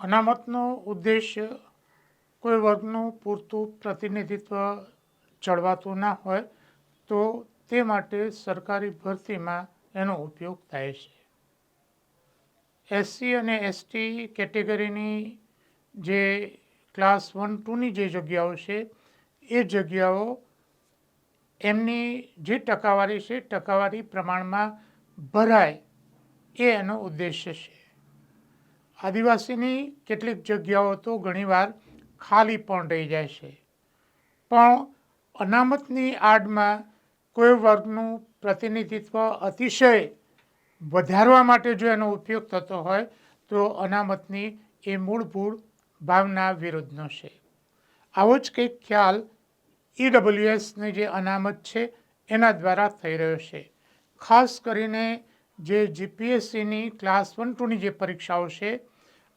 અનામતનો ઉદ્દેશ્ય કોઈ વર્ગનું પૂરતું પ્રતિનિધિત્વ જળવાતું ના હોય, તો તે માટે સરકારી ભરતીમાં એનો ઉપયોગ થાય છે. એસસી અને એસટી કેટેગરીની જે ક્લાસ વન, ટુની જે જગ્યાઓ છે, એ જગ્યાઓ એમની જે ટકાવારી છે, ટકાવારી પ્રમાણમાં ભરાય એ એનો ઉદ્દેશ્ય છે. આદિવાસીની કેટલીક જગ્યાઓ તો ઘણીવાર ખાલી પણ રહી જાય છે. પણ અનામતની આડમાં કોઈ વર્ગનું પ્રતિનિધિત્વ અતિશય વધારવા માટે જો એનો ઉપયોગ થતો હોય, તો અનામતની એ મૂળભૂત ભાવના વિરુદ્ધનો છે. આવો જ કંઈક ખ્યાલ ઈડબ્લ્યુએસની જે અનામત છે, એના દ્વારા થઈ રહ્યો છે. ખાસ કરીને જે જીપીએસસીની ક્લાસ વન ટુની જે પરીક્ષાઓ છે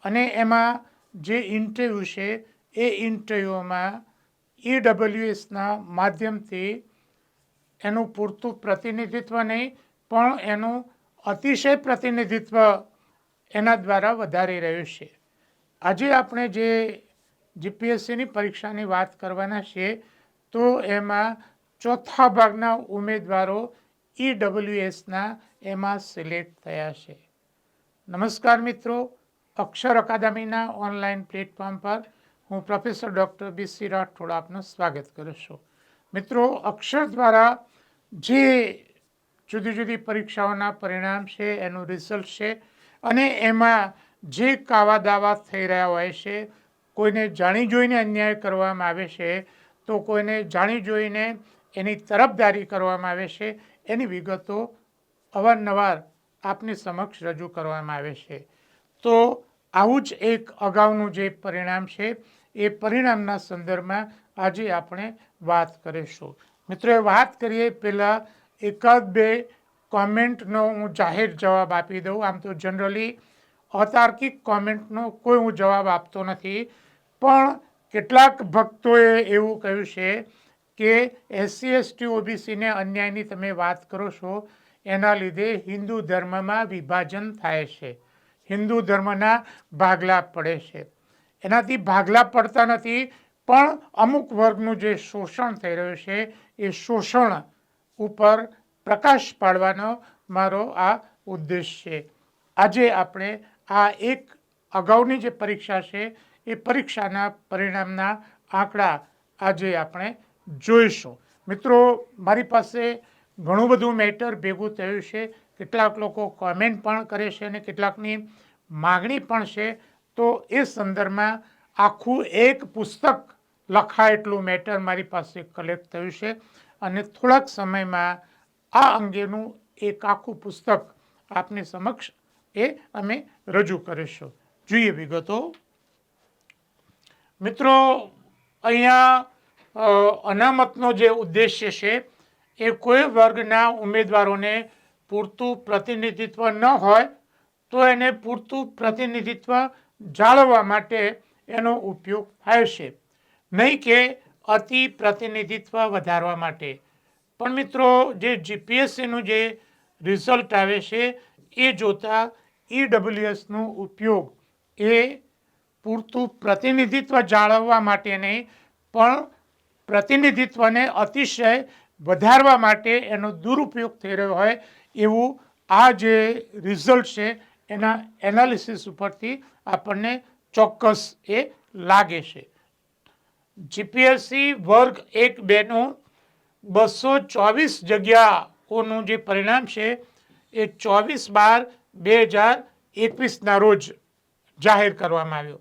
અને એમાં જે ઇન્ટરવ્યૂ છે, એ ઇન્ટરવ્યૂમાં ઈડબ્લ્યુએસના માધ્યમથી એનું પૂરતું પ્રતિનિધિત્વ નહીં, પણ એનું અતિશય પ્રતિનિધિત્વ એના દ્વારા વધારી રહ્યું છે. આજે આપણે જે જીપીએસસીની પરીક્ષાની વાત કરવાના છીએ, તો એમાં ચોથા ભાગના ઉમેદવારો ઈડબ્લ્યુએસના એમાં સિલેક્ટ થયા છે. નમસ્કાર મિત્રો અક્ષર અકાદમીના ઓનલાઈન પ્લેટફોર્મ પર હું professor doctor B C Rathod આપનું સ્વાગત કરું છું. મિત્રો, અક્ષર દ્વારા જે જુદી જુદી પરીક્ષાઓના પરિણામ છે, એનું રિઝલ્ટ છે અને એમાં જે કાવા દાવા થઈ રહ્યા હોય છે, કોઈને જાણી જોઈને અન્યાય કરવામાં આવે છે, તો કોઈને જાણી જોઈને એની તરફદારી કરવામાં આવે છે, એની વિગતો અવારનવાર આપની સમક્ષ રજૂ કરવામાં આવે છે. તો આવું જ એક અગાઉનું જે પરિણામ છે, એ પરિણામના સંદર્ભમાં આજે આપણે વાત કરીશું. મિત્રો વાત કરીએ પહેલાં એકાદ બે કોમેન્ટનો હું જાહેર જવાબ આપી દઉં. આમ તો જનરલી અતાર્કિક કોમેન્ટનો કોઈ હું જવાબ આપતો નથી, પણ કેટલાક ભક્તોએ એવું કહ્યું છે કે એસસી, એસટી, ઓબીસીને અન્યાયની તમે વાત કરો છો, એના લીધે હિન્દુ ધર્મમાં વિભાજન થાય છે. હિન્દુ ધર્મના ભાગલા પડે છે. એનાથી ભાગલા પડતા નથી, પણ અમુક વર્ગનું જે શોષણ થઈ રહ્યું છે, એ શોષણ ઉપર પ્રકાશ પાડવાનો મારો આ ઉદ્દેશ છે. આજે આપણે આ એક અગાઉની જે પરીક્ષા છે, એ પરીક્ષાના પરિણામના આંકડા આજે આપણે જોઈશું. મિત્રો, મારી પાસે ઘણું બધું મેટર ભેગું થયું છે. કેટલાક લોકો કોમેન્ટ પણ કરે છે અને કેટલાકની માગણી પણ છે. તો એ સંદર્ભમાં આખું એક પુસ્તક લખાય એટલું મેટર મારી પાસે કલેક્ટ થયું છે. અને થોડાક સમયમાં આ અંગેનું એક આખું પુસ્તક આપની સમક્ષ એ અમે રજૂ કરીશું. જોઈએ વિગતો. મિત્રો, અહીંયા અનામતનો જે ઉદ્દેશ્ય છે, એ કોઈ વર્ગના ઉમેદવારોને પૂરતું પ્રતિનિધિત્વ ન હોય, તો એને પૂરતું પ્રતિનિધિત્વ જાળવવા માટે એનો ઉપયોગ થાય છે. નહીં કે અતિ પ્રતિનિધિત્વ વધારવા માટે. પણ મિત્રો, જે જીપીએસસીનું જે રિઝલ્ટ આવે છે, એ જોતાં ઈડબ્લ્યુએસનો ઉપયોગ એ પૂરતું પ્રતિનિધિત્વ જાળવવા માટે નહીં, પણ પ્રતિનિધિત્વને અતિશય વધારવા માટે એનો દુરુપયોગ થઈ રહ્યો હોય એવું આ જે રિઝલ્ટ છે, એના એનાલિસિસ ઉપરથી આપણને ચોક્કસ એ લાગે છે. જીપીએસસી વર્ગ એક બેનું બસો ચોવીસ જગ્યાઓનું જે પરિણામ છે, એ ચોવીસ બાર બે હજાર એકવીસના રોજ જાહેર કરવામાં આવ્યો.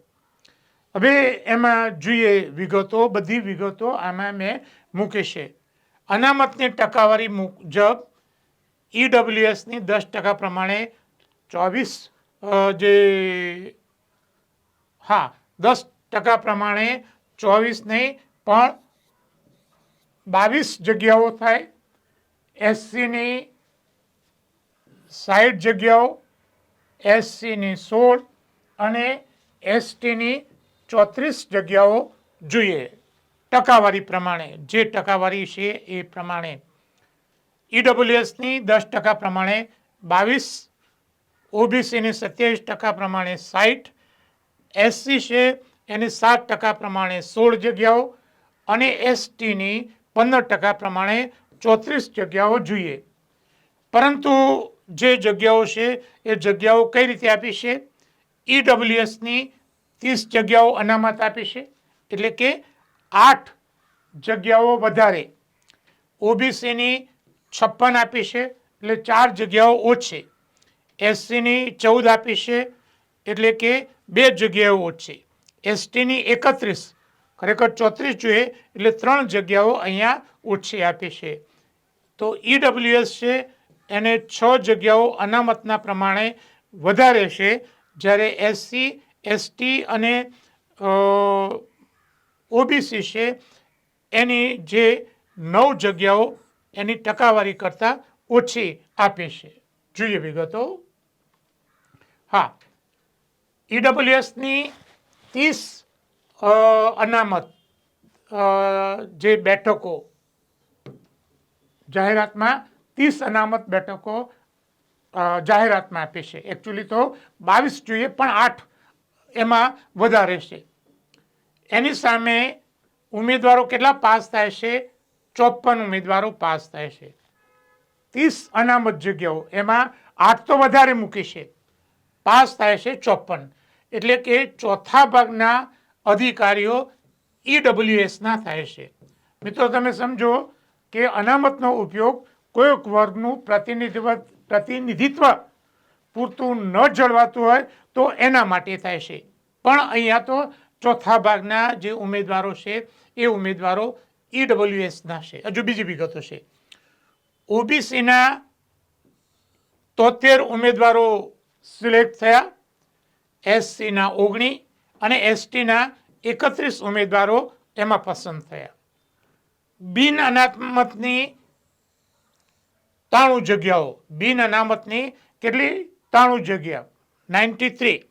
હવે એમાં જોઈએ વિગતો, બધી વિગતો આમાં મેં મૂકી છે. અનામતની ટકાવારી મુજબ ઈડબ્લ્યુએસની દસ ટકા પ્રમાણે ચોવીસ જે, હા, દસ ટકા પ્રમાણે ચોવીસ નહીં, પણ બાવીસ જગ્યાઓ થાય. એસસીની સાઠ જગ્યાઓ, એસસીની સોળ અને એસટીની ચોત્રીસ જગ્યાઓ જોઈએ. ટકાવારી પ્રમાણે, જે ટકાવારી છે એ પ્રમાણે. ઈડબ્લ્યુએસની દસ ટકા પ્રમાણે બાવીસ, ઓબીસીની સત્યાવીસ ટકા પ્રમાણે સાઠ એસસી છે એની સાત ટકા પ્રમાણે સોળ જગ્યાઓ અને એસટીની પંદર ટકા પ્રમાણે ચોત્રીસ જગ્યાઓ જોઈએ. પરંતુ જે જગ્યાઓ છે એ જગ્યાઓ કઈ રીતે આપી છે? ઈડબ્લ્યુએસની ત્રીસ જગ્યાઓ અનામત આપી છે. એટલે કે આઠ જગ્યાઓ વધારે. ઓબીસીની છપ્પન આપી છે, એટલે ચાર જગ્યાઓ ઓછી. એસસીની ચૌદ આપી છે, એટલે કે બે જગ્યાઓ ઓછી. એસટીની એકત્રીસ, ખરેખર ચોત્રીસ જોઈએ, એટલે ત્રણ જગ્યાઓ અહીંયા ઓછી આપી છે. તો ઈડબ્લ્યુએસ છે, એને છ જગ્યાઓ અનામતના પ્રમાણે વધારે છે. જ્યારે એસસી, એસટી અને ઓબીસી છે, એની જે નવ જગ્યાઓ એની ટકાવારી કરતાં ઓછી આપે છે. જોઈએ વિગતો. હા. ઈડબ્લ્યુએસની ત્રીસ અનામત જે બેઠકો, જાહેરાતમાં ત્રીસ અનામત બેઠકો જાહેરાતમાં આપી છે. એકચ્યુઅલી તો બાવીસ જોઈએ, પણ આઠ એમાં વધારે છે. એની સામે ઉમેદવારો કેટલા પાસ થાય છે? ચોપન ઉમેદવારો પાસ થાય છે. ત્રીસ અનામત જગ્યાઓ એમાં આઠ તો વધારે મૂકી છે. પાસ થાય છે ચોપન. એટલે કે ચોથા ભાગના અધિકારીઓ ઈડબ્લ્યુએસના થાય છે. મિત્રો, તમે સમજો કે અનામતનો ઉપયોગ કોઈક વર્ગનું પ્રતિનિધિત્વ પ્રતિનિધિત્વ પૂરતું ન જળવાતું હોય તો એના માટે થાય છે. પણ અહીંયા તો ચોથા ભાગના જે ઉમેદવારો છે એ ઉમેદવારો ઈડબ્લ્યુએસના છે. હજુ બીજી વિગતો છે. ઓબીસીના તોતેર ઉમેદવારો સિલેક્ટ થયા. એસસીના ઓગણી અને એસટીના એકત્રીસ ઉમેદવારો એમાં પસંદ થયા. બિન અનામતની ત્રાણું જગ્યાઓ. બિન અનામતની કેટલી? ત્રાણું જગ્યા. Ninety three.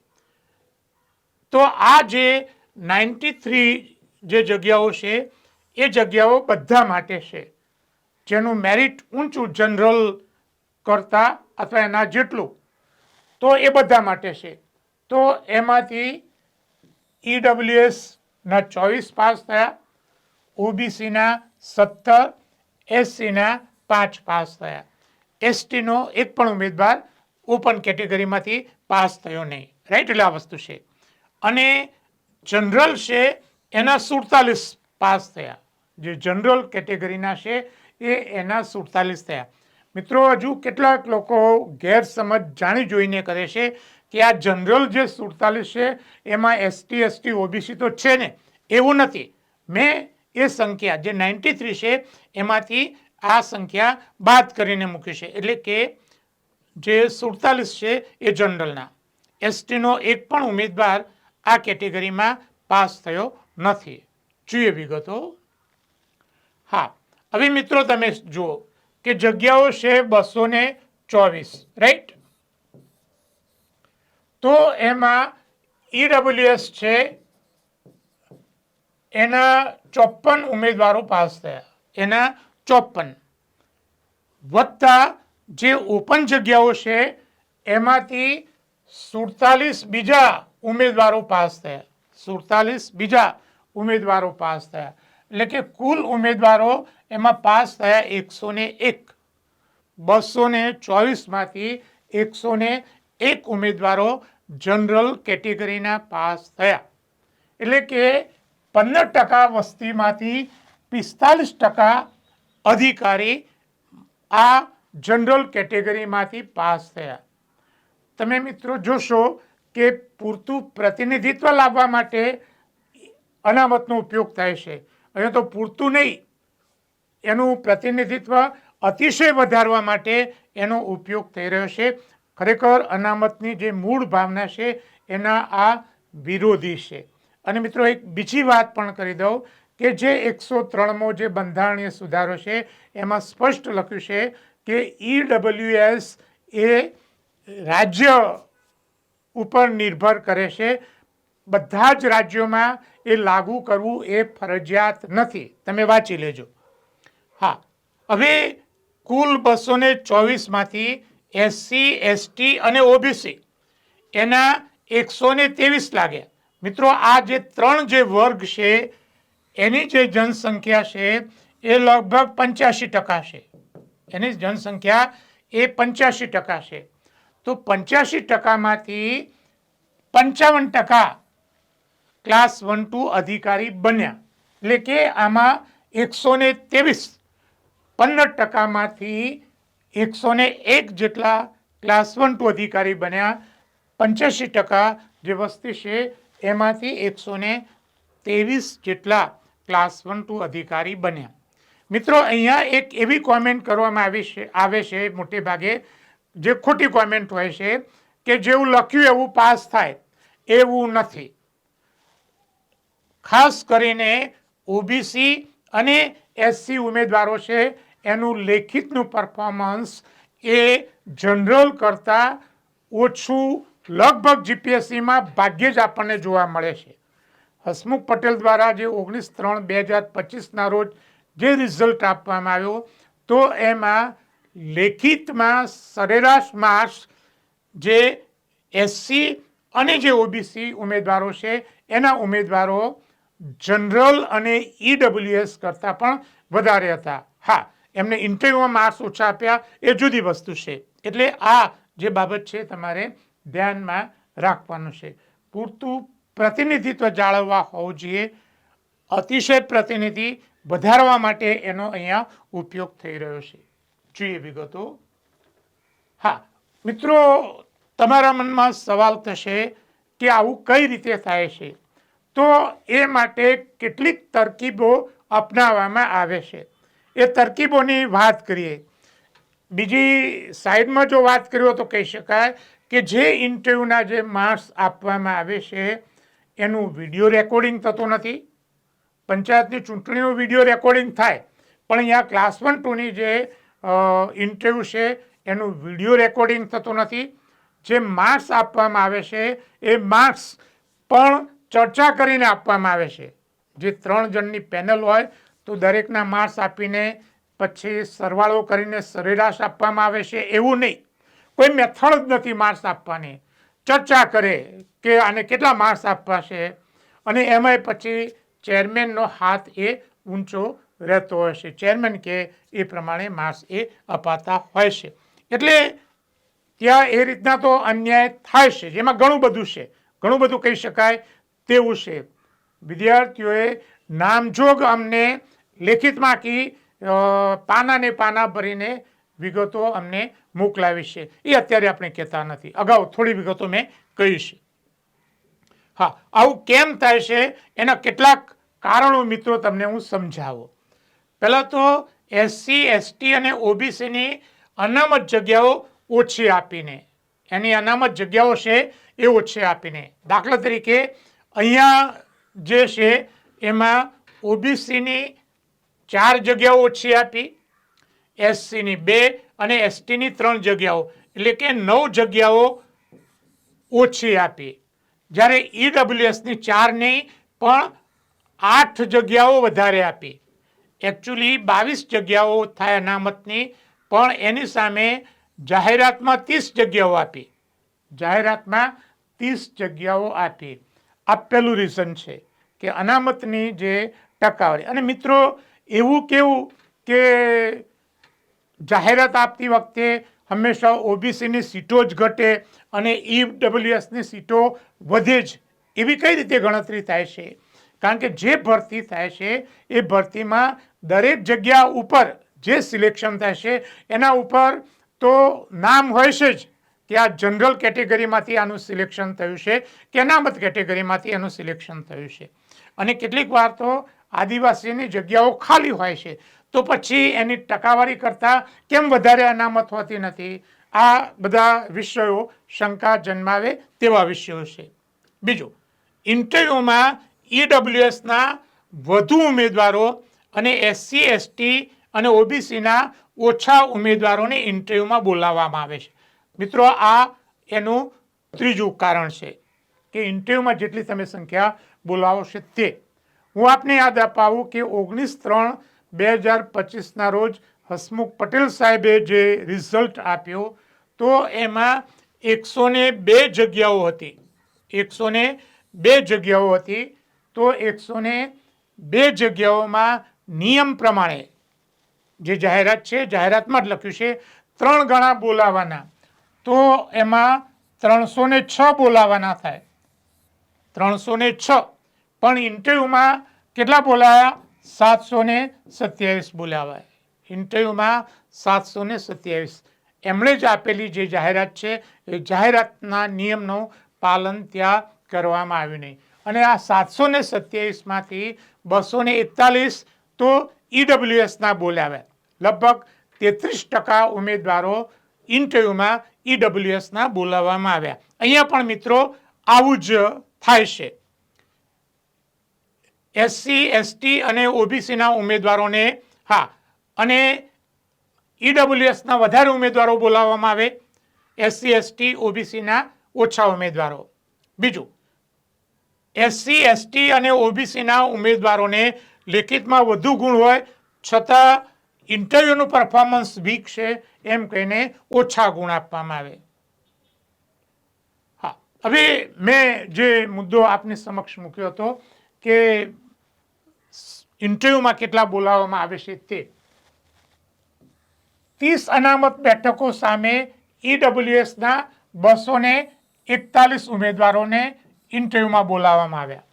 તો આ જે નાઇન્ટી થ્રી જે જગ્યાઓ છે એ જગ્યાઓ બધા માટે છે, જેનું મેરિટ ઊંચું જનરલ કરતાં અથવા એના જેટલું, તો એ બધા માટે છે. તો એમાંથી ઈડબ્લ્યુએસના ચોવીસ પાસ થયા ઓબીસીના સત્તર એસસીના પાંચ પાસ થયા. એસટીનો એક પણ ઉમેદવાર ઓપન કેટેગરીમાંથી પાસ થયો નહીં. રાઈટ એટલે આ વસ્તુ છે. અને જનરલ છે, એના સુડતાલીસ પાસ થયા. જે જનરલ કેટેગરીના છે, એ એના સુડતાલીસ થયા. મિત્રો, હજુ કેટલાક લોકો ગેરસમજ જાણી જોઈને કરે છે કે આ જનરલ જે સુડતાલીસ છે, એમાં એસટી એસટી, ઓબીસી તો છે ને, એવું નથી. મેં એ સંખ્યા, જે નાઇન્ટી થ્રી છે, એમાંથી આ સંખ્યા બાદ કરીને મૂકી છે. એટલે કે જે સુડતાલીસ છે, એ જનરલના. એસટીનો એક પણ ઉમેદવાર આ કેટેગરીમાં પાસ થયો નથી. જોઈએ વિગતો. હા, હવે મિત્રો તમે જુઓ કે જગ્યાઓ છે બસો ને ચોવીસ રાઈટ તો એમાં ઈડબ્લ્યુએસ છે, એના ચોપન ઉમેદવારો પાસ થયા. એના ચોપન વત્તા જે ઓપન જગ્યાઓ છે, એમાંથી સુડતાલીસ બીજા ઉમેદવારો પાસ થયા. સુડતાલીસ બીજા ઉમેદવારો પાસ થયા. એટલે કે કુલ ઉમેદવારો એમાં પાસ થયા એકસો ને એક. બસો ને ચોવીસમાંથી એકસો ને એક ઉમેદવારો જનરલ કેટેગરીના પાસ થયા. એટલે કે પંદર ટકા વસ્તીમાંથી પિસ્તાલીસ ટકા અધિકારી આ જનરલ કેટેગરીમાંથી પાસ થયા. તમે મિત્રો જોશો કે પૂરતું પ્રતિનિધિત્વ લાવવા માટે અનામતનો ઉપયોગ થાય છે. અહીંયા તો પૂરતું નહીં. એનું પ્રતિનિધિત્વ અતિશય વધારવા માટે એનો ઉપયોગ થઈ રહ્યો છે. ખરેખર અનામતની જે મૂળ ભાવના છે, એના આ વિરોધી છે. અને મિત્રો એક બીજી વાત પણ કરી દઉં કે જે એકસો ત્રણમો જે બંધારણીય સુધારો છે, એમાં સ્પષ્ટ લખ્યું છે કે ઈડબ્લ્યુએસ એ રાજ્ય ઉપર નિર્ભર કરે છે. બધા જ રાજ્યોમાં એ લાગુ કરવું એ ફરજિયાત નથી. તમે વાંચી લેજો. હા. હવે કુલ બસો ને ચોવીસમાંથી એસસી, એસટી અને ઓબીસી એના એકસો ને ત્રેવીસ લાગ્યા. મિત્રો, આ જે ત્રણ જે વર્ગ છે, એની જે જનસંખ્યા છે, એ લગભગ પંચ્યાસી ટકા છે. એની જનસંખ્યા એ પંચ્યાસી ટકા છે. તો પંચ્યાસી ટકામાંથી પંચાવન ટકા ક્લાસ વન ટુ અધિકારી બન્યા. એટલે કે આમાં એકસો ને ત્રેવીસ, પંદર ટકામાંથી એકસો ને એક જેટલા ક્લાસ વન ટુ અધિકારી બન્યા. પંચ્યાસી ટકા જે વસ્તી છે એમાંથી એકસો ને ત્રેવીસ જેટલા ક્લાસ વન ટુ અધિકારી બન્યા. મિત્રો, અહીંયા એક એવી કોમેન્ટ કરવામાં આવી છે, આવે છે મોટે ભાગે. જે ખોટી કોમેન્ટ હોય છે કે જેવું લખ્યું એવું પાસ થાય, એવું નથી. ખાસ કરીને ઓબીસી અને એસસી ઉમેદવારો છે. એનું લેખિતનું પરફોર્મન્સ એ જનરલ કરતાં ઓછું લગભગ જીપીએસસીમાં ભાગ્યે જ આપણને જોવા મળે છે. હસમુખ પટેલ દ્વારા જે ઓગણીસ ત્રણ બે હજાર પચીસના રોજ જે રિઝલ્ટ આપવામાં આવ્યો, તો એમાં લેખિતમાં સરેરાશ માર્ક્સ જે એસસી અને જે ઓબીસી ઉમેદવારો છે, એના ઉમેદવારો જનરલ અને ઈડબ્લ્યુએસ કરતાં પણ વધારે હતા. હા, એમને ઇન્ટરવ્યુમાં માર્ક્સ ઓછા આપ્યા, એ જુદી વસ્તુ છે. એટલે આ જે બાબત છે તમારે ધ્યાનમાં રાખવાનું છે. પૂરતું પ્રતિનિધિત્વ જાળવવા હોવું જોઈએ. અતિશય પ્રતિનિધિ વધારવા માટે એનો અહીંયા ઉપયોગ થઈ રહ્યો છે. જોઈએ વિગતો. હા, મિત્રો, તમારા મનમાં સવાલ થશે કે આવું કઈ રીતે થાય છે? તો એ માટે કેટલીક તરકીબો અપનાવવામાં આવે છે. એ તરકીબોની વાત કરીએ. બીજી સાઈડમાં જો વાત કરીએ તો કહી શકાય કે જે ઇન્ટરવ્યૂના જે માર્ક્સ આપવામાં આવે છે, એનું વીડિયો રેકોર્ડિંગ થતું નથી. પંચાયતની ચૂંટણીનું વીડિયો રેકોર્ડિંગ થાય, પણ અહીંયા ક્લાસ વન ટુની જે ઇન્ટરવ્યૂ છે, એનું વીડિયો રેકોર્ડિંગ થતું નથી. જે માર્ક્સ આપવામાં આવે છે, એ માર્ક્સ પણ ચર્ચા કરીને આપવામાં આવે છે. જે ત્રણ જણની પેનલ હોય, તો દરેકના માર્ક્સ આપીને પછી સરવાળો કરીને સરેરાશ આપવામાં આવે છે. એવું નહીં. કોઈ મેથડ જ નથી માર્ક્સ આપવાની. ચર્ચા કરે કે આને કેટલા માર્ક્સ આપવા છે અને એમાંય પછી ચેરમેનનો હાથ એ ઊંચો રહેતો હોય છે. ચેરમેન કે એ પ્રમાણે માર્ક્સ એ અપાતા હોય છે. એટલે ત્યાં એ રીતના તો અન્યાય થાય છે, જેમાં ઘણું બધું છે. ઘણું બધું કહી શકાય તેવું છે. વિદ્યાર્થીઓએ નામજોગ અમને લેખિતમાં કી પાના ને પાના ભરીને વિગતો અમને મોકલાવી છે. એ અત્યારે આપણે કહેતા નથી. અગાઉ થોડી વિગતો મેં કહી છે. હા, આવું કેમ થાય છે? એના કેટલાક કારણો મિત્રો તમને હું સમજાવું. પહેલાં તો એસસી એસટી અને ઓબીસીની અનામત જગ્યાઓ ઓછી આપીને, એની અનામત જગ્યાઓ છે એ ઓછી આપીને, દાખલા તરીકે અહીંયા જે છે, એમાં ઓબીસીની ચાર જગ્યાઓ ઓછી આપી, એસસીની બે અને એસટીની ત્રણ જગ્યાઓ. એટલે કે નવ જગ્યાઓ ઓછી આપી. જ્યારે ઈડબ્લ્યુએસની ચાર નહીં પણ આઠ જગ્યાઓ વધારે આપી. એકચ્યુઅલી બાવીસ જગ્યાઓ થાય અનામતની, પણ એની સામે જાહેરાતમાં ત્રીસ જગ્યાઓ આપી. જાહેરાતમાં ત્રીસ જગ્યાઓ આપી. આ પહેલું રીઝન છે કે અનામતની જે ટકાવારી. અને મિત્રો, એવું કેવું કે જાહેરાત આપતી વખતે હંમેશા ઓબીસીની સીટો જ ઘટે અને ઈડબ્લ્યુએસની સીટો વધે જ. એવી કઈ રીતે ગણતરી થાય છે? કારણ કે જે ભરતી થાય છે, એ ભરતીમાં દરેક જગ્યા ઉપર જે સિલેક્શન થાય છે, એના ઉપર તો નામ હોય છે જ. આ જનરલ કેટેગરીમાંથી આનું સિલેક્શન થયું છે કે અનામત કેટેગરીમાંથી એનું સિલેક્શન થયું છે. અને કેટલીક વાર તો આદિવાસીની જગ્યાઓ ખાલી હોય છે. તો પછી એની ટકાવારી કરતાં કેમ વધારે અનામત હોતી નથી? આ બધા વિષયો શંકા જન્માવે તેવા વિષયો છે. બીજું, ઇન્ટરવ્યૂમાં ઈડબ્લ્યુએસના વધુ ઉમેદવારો અને એસસી, એસટી અને ઓબીસીના ઓછા ઉમેદવારોને ઇન્ટરવ્યૂમાં બોલાવવામાં આવે છે. મિત્રો, આ એનું ત્રીજું કારણ છે કે ઇન્ટરવ્યૂમાં જેટલી તમે સંખ્યા બોલાવો છે તે. હું આપને યાદ અપાવું કે ઓગણીસ ત્રણ બે હજાર પચીસના રોજ હસમુખ પટેલ સાહેબે જે રિઝલ્ટ આપ્યો, તો એમાં એકસો બે જગ્યાઓ હતી. એકસો બે જગ્યાઓ હતી, તો એકસો બે જગ્યાઓમાં નિયમ પ્રમાણે જે જાહેરાત છે, જાહેરાતમાં જ લખ્યું છે, ત્રણ ગણા બોલાવાના. તો એમાં ત્રણસો ને છ બોલાવાના થાય. ત્રણસો ને છ. પણ ઇન્ટરવ્યૂમાં કેટલા બોલાયા? સાતસો ને સત્યાવીસ બોલાવાય. ઇન્ટરવ્યૂમાં સાતસો ને સત્યાવીસ. એમણે જ આપેલી જે જાહેરાત છે, એ જાહેરાતના નિયમનું પાલન ત્યાં કરવામાં આવ્યું નહીં. અને આ સાતસો ને સત્યાવીસમાંથી બસો ને એકતાલીસ તો ઈડબ્લ્યુએસના બોલાવ્યા. લગભગ તેત્રીસ ટકા ઉમેદવારો ઇન્ટરવ્યૂમાં ઈડબ્લ્યુએસના બોલાવવામાં આવ્યા. અહીંયા પણ મિત્રો આવું જ થાય છે. એસસી એસટી અને ઓબીસીના ઉમેદવારોને, હા, અને ઈડબ્લ્યુએસના વધારે ઉમેદવારો બોલાવવામાં આવે. એસસી એસટી ઓબીસીના ઓછા ઉમેદવારો. બીજું એસસી એસટી અને ઓબીસીના ઉમેદવારોને લેખિતમાં વધુ ગુણ હોય, છતાં ઇન્ટરવ્યૂનું પરફોર્મન્સ વીક છે એમ કહીને ઓછા ગુણ આપવામાં આવે. હા, હવે મેં જે મુદ્દો આપની સમક્ષ મૂક્યો હતો કે ઇન્ટરવ્યૂમાં કેટલા બોલાવવામાં આવે છે તે. ત્રીસ અનામત બેઠકો સામે ઈડબ્લ્યુએસના બસો ને એકતાલીસ ઉમેદવારોને ઇન્ટરવ્યૂમાં બોલાવવામાં આવ્યા.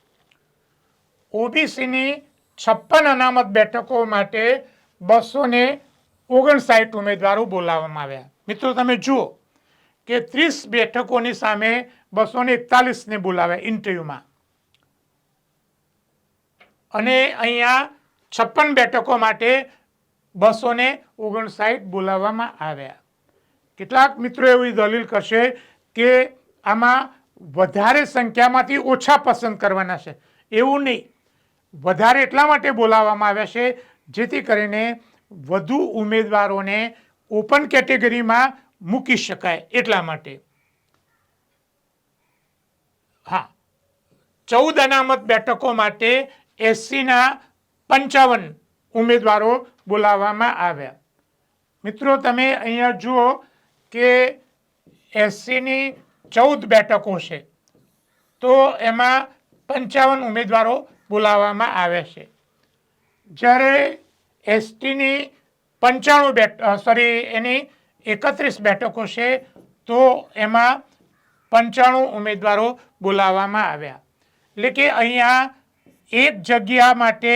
ઓબીસીની છપ્પન અનામત બેઠકો માટે બસો ને ઓગણસાઠ ઉમેદવારો બોલાવવામાં આવ્યા. મિત્રો, તમે જુઓ કે ત્રીસ બેઠકોની સામે બસો ને એકતાલીસને બોલાવ્યા ઇન્ટરવ્યૂમાં. અને અહીંયા છપ્પન બેઠકો માટે બસો ને ઓગણસાઠ બોલાવવામાં આવ્યા. કેટલાક મિત્રો એવી દલીલ કરશે કે આમાં વધારે સંખ્યામાંથી ઓછા પસંદ કરવાના છે. એવું નહીં. વધારે એટલા માટે બોલાવવામાં આવ્યા છે જેથી કરીને વધુ ઉમેદવારોને ઓપન કેટેગરીમાં મૂકી શકાય એટલા માટે. હા, ચૌદ અનામત બેઠકો માટે એસસીના પંચાવન ઉમેદવારો બોલાવવામાં આવ્યા. મિત્રો, તમે અહીંયા જુઓ કે એસસીની ચૌદ બેઠકો છે. તો એમાં પંચાવન ઉમેદવારો બોલાવવામાં આવે છે. જ્યારે એસટીની પંચાણું બેઠ સોરી એની એકત્રીસ બેઠકો છે, તો એમાં પંચાણું ઉમેદવારો બોલાવવામાં આવ્યા. એટલે કે અહીંયા એક જગ્યા માટે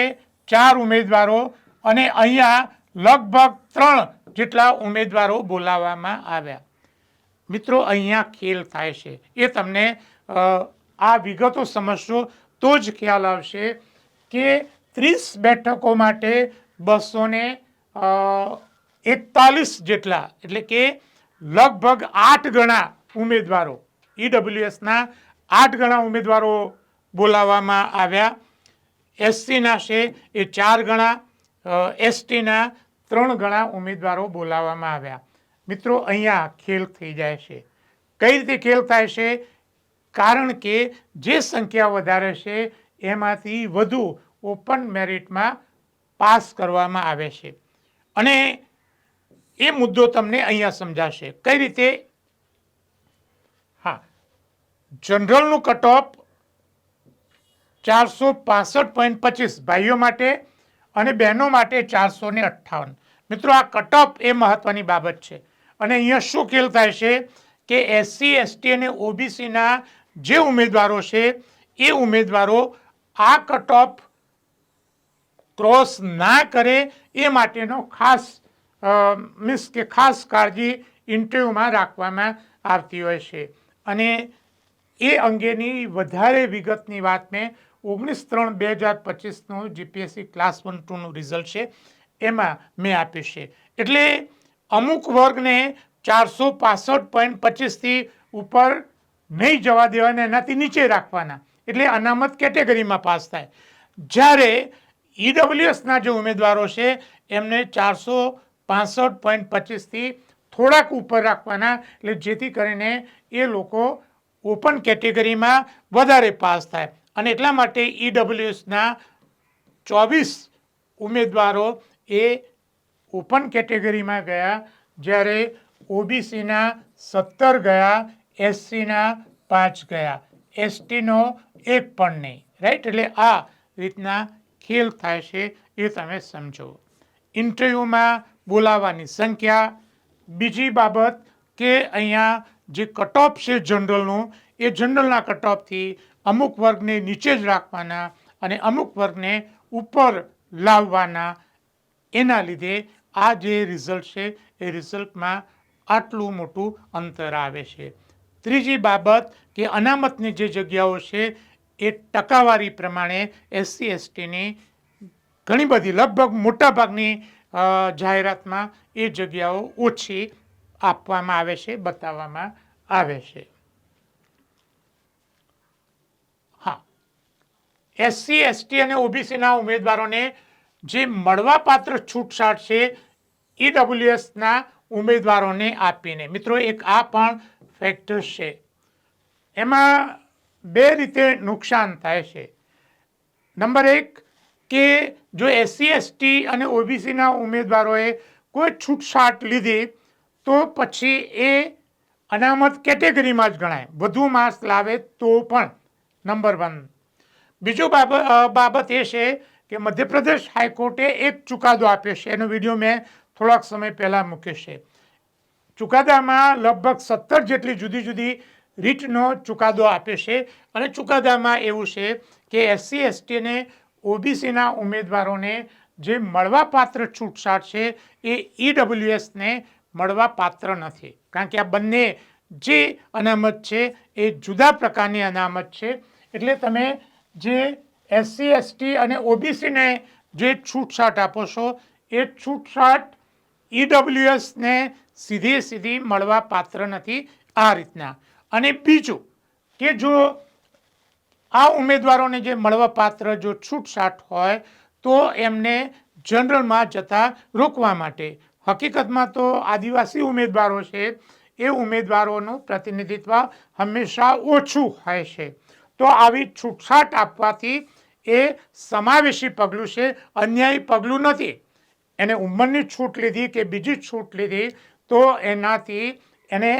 ચાર ઉમેદવારો અને અહીંયા લગભગ ત્રણ જેટલા ઉમેદવારો બોલાવવામાં આવ્યા. મિત્રો, અહીંયા ખેલ થાય છે. એ તમને આ વિગતો સમજશો તો જ ખ્યાલ આવશે કે ત્રીસ બેઠકો માટે બસો ને એકતાલીસ જેટલા, એટલે કે લગભગ આઠ ગણા ઉમેદવારો, ઈડબ્લ્યુએસના આઠ ગણા ઉમેદવારો બોલાવવામાં આવ્યા. એસસીના છે એ ચાર ગણા એસટીના ત્રણ ગણા ઉમેદવારો બોલાવવામાં આવ્યા. મિત્રો, અહીંયા ખેલ થઈ જાય છે. કઈ રીતે ખેલ થાય છે? કારણ કે જે સંખ્યા વધારે છે, એમાંથી વધુ ઓપન મેરિટમાં પાસ કરવામાં આવે છે. અને એ મુદ્દો તમને અહીંયા સમજાશે. કઈ રીતે? હા. જનરલનું કટ ઓફ ચારસો પાસઠ પોઈન્ટ પચીસ ભાઈઓ માટે અને બહેનો માટે ચારસો ને અઠ્ઠાવન. મિત્રો, આ કટઓફ એ મહત્વની બાબત છે. અને અહીંયા શું ખેલ થાય છે કે એસસી એસટી અને ઓબીસીના જે ઉમેદવારો છે, એ ઉમેદવારો આ કટઓફ ક્રોસ ના કરે એ માટેનો ખાસ મીન્સ કે ખાસ કાળજી ઇન્ટરવ્યૂમાં રાખવામાં આવતી હોય છે. અને એ અંગેની વધારે વિગતની વાત મેં ઓગણીસ ત્રણ બે હજાર પચીસનું જીપીએસસી ક્લાસ વન ટુનું રિઝલ્ટ છે, એમાં મેં આપ્યું છે. એટલે અમુક વર્ગને ચારસો પાસઠ પોઈન્ટ પચીસથી ઉપર નહીં જવા દેવાના, એનાથી નીચે રાખવાના. એટલે અનામત કેટેગરીમાં પાસ થાય. જ્યારે ઈડબ્લ્યુએસના જે ઉમેદવારો છે, એમને ચારસો પાસઠ પોઈન્ટ પચીસથી થોડાક ઉપર રાખવાના, એટલે જેથી કરીને એ લોકો ઓપન કેટેગરીમાં વધારે પાસ થાય. અને એટલા માટે ઈડબ્લ્યુએસના ચોવીસ ઉમેદવારો એ ઓપન કેટેગરીમાં ગયા, જ્યારે ઓબીસીના સત્તર ગયા, એસસીના પાંચ ગયા. એસટીનો એક પણ નહીં, રાઈટ? એટલે આ રીતના ખેલ થાય છે એ તમે સમજો. ઇન્ટરવ્યૂમાં બોલાવવાની સંખ્યા. બીજી બાબત કે અહીંયા જે કટઓફ છે જનરલનું એ જનરલના કટઓફથી અમુક વર્ગને નીચે જ રાખવાના અને અમુક વર્ગને ઉપર લાવવાના. એના લીધે આ જે રિઝલ્ટ છે, એ રિઝલ્ટમાં આટલું મોટું અંતર આવે છે. ત્રીજી બાબત કે અનામતની જે જગ્યાઓ છે એ ટકાવારી પ્રમાણે એસસી, એસટીની ઘણી બધી, લગભગ મોટાભાગની જાહેરાતમાં એ જગ્યાઓ ઓછી આપવામાં આવે છે, બતાવવામાં આવે છે. હા. એસસી, એસટી અને ઓબીસીના ઉમેદવારોને જે મળવાપાત્ર છૂટછાટ છે, ઈડબ્લ્યુએસના ઉમેદવારોને આપીને. મિત્રો, એક આ પણ ફેક્ટર છે. એમાં બે રીતે નુકસાન થાય છે. નંબર એક, કે જો એસસી એસટી અને ઓબીસીના ઉમેદવારોએ કોઈ છૂટછાટ લીધી, તો પછી એ અનામત કેટેગરીમાં જ ગણાય. વધુ માર્ક્સ લાવે તો પણ. Number one. બીજું બાબત એ છે કે મધ્યપ્રદેશ હાઈકોર્ટે એક ચુકાદો આપ્યો છે. એનો વીડિયો મેં થોડાક સમય પહેલાં મૂક્યો છે. ચુકાદામાં લગભગ સત્તર જેટલી જુદી જુદી રીતનો ચુકાદો આપ્યો છે. અને ચુકાદામાં એવું છે કે એસસી એસટીને ઓબીસીના ઉમેદવારોને જે મળવાપાત્ર છૂટછાટ છે એ ઈડબ્લ્યુએસને મળવાપાત્ર નથી. કારણ કે આ બંને જે અનામત છે એ જુદા પ્રકારની અનામત છે. એટલે તમે જે એસસી, એસટી અને ઓબીસીને જે છૂટછાટ આપો છો, એ છૂટછાટ ઈડબ્લ્યુએસને સીધી સીધી મળવા પાત્ર નથી. આ રીતના. અને બીજું કે જો આ ઉમેદવારોને જે મળવાપાત્ર જો છૂટછાટ હોય, તો એમને જનરલમાં જતા રોકવા માટે. હકીકતમાં તો આદિવાસી ઉમેદવારો છે, એ ઉમેદવારોનું પ્રતિનિધિત્વ હંમેશા ઓછું હોય છે. તો આવી છૂટછાટ આપવાથી એ સમાવેશી પગલું છે, અન્યાયી પગલું નથી. એને ઉંમરની છૂટ લીધી કે બીજી છૂટ લીધી, તો એનાથી એને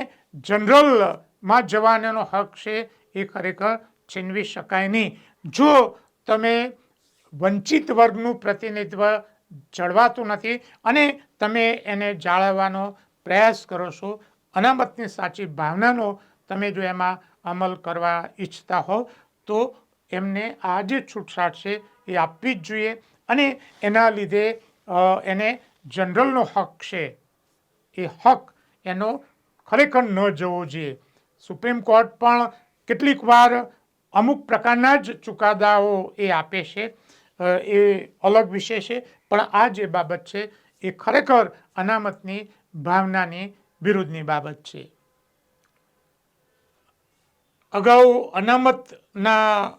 જનરલમાં જવાનોનો હક છે, એ ખરેખર છીનવી શકાય નહીં. જો તમે વંચિત વર્ગનું પ્રતિનિધિત્વ જળવાતું નથી અને તમે એને જાળવવાનો પ્રયાસ કરો છો, અનામતની સાચી ભાવનાનો તમે જો એમાં અમલ કરવા ઈચ્છતા હો, તો એમને આ જે છૂટછાટ છે, એ આપવી જ જોઈએ અને એના લીધે એને જનરલનો હક છે. એ હક એનો ખરેખર ન જવો જોઈએ. સુપ્રીમ કોર્ટ પણ કેટલીક વાર અમુક પ્રકારના જ ચુકાદાઓ એ આપે છે એ અલગ વિષય છે, પણ આ જે બાબત છે એ ખરેખર અનામતની ભાવનાની વિરુદ્ધની બાબત છે. અગાઉ અનામતના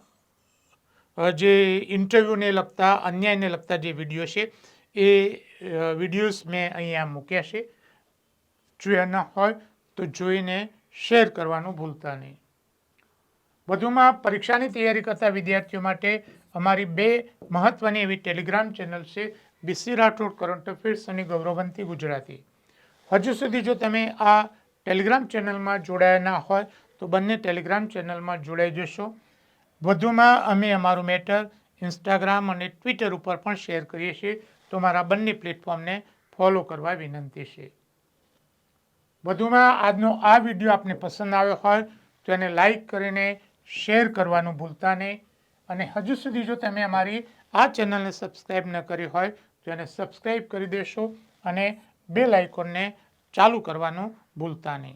જે ઇન્ટરવ્યૂને લગતા, અન્યાયને લગતા જે વીડિયો છે એ વિડીયોઝ મેં અહીંયા મૂક્યા છે. જોયા ન હોય તો જોઈને શેર કરવાનું ભૂલતા નહીં. વધુમાં પરીક્ષાની તૈયારી કરતા વિદ્યાર્થીઓ માટે અમારી બે મહત્ત્વની એવી ટેલિગ્રામ ચેનલ છે, બીસી રાઠોડ, કરંટ અફેર્સ અને ગૌરવંતી ગુજરાતી. હજુ સુધી જો તમે આ ટેલિગ્રામ ચેનલમાં જોડાયા ના હોય, તો બંને ટેલિગ્રામ ચેનલમાં જોડાઈ જશો. વધુમાં અમે અમારું મેટર ઇન્સ્ટાગ્રામ અને ટ્વિટર ઉપર પણ શેર કરીએ છીએ. તો મારા બંને પ્લેટફોર્મને ફોલો કરવા વિનંતી છે. વધુમાં આજનો આ વીડિયો આપને પસંદ આવ્યો હોય તો એને લાઈક કરીને શેર કરવાનું ભૂલતા નહીં. અને હજુ સુધી જો તમે અમારી આ ચેનલને સબસ્ક્રાઈબ ન કરી હોય તો એને સબસ્ક્રાઈબ કરી દેશો અને બે લાઇકોનને ચાલુ કરવાનું ભૂલતા નહીં.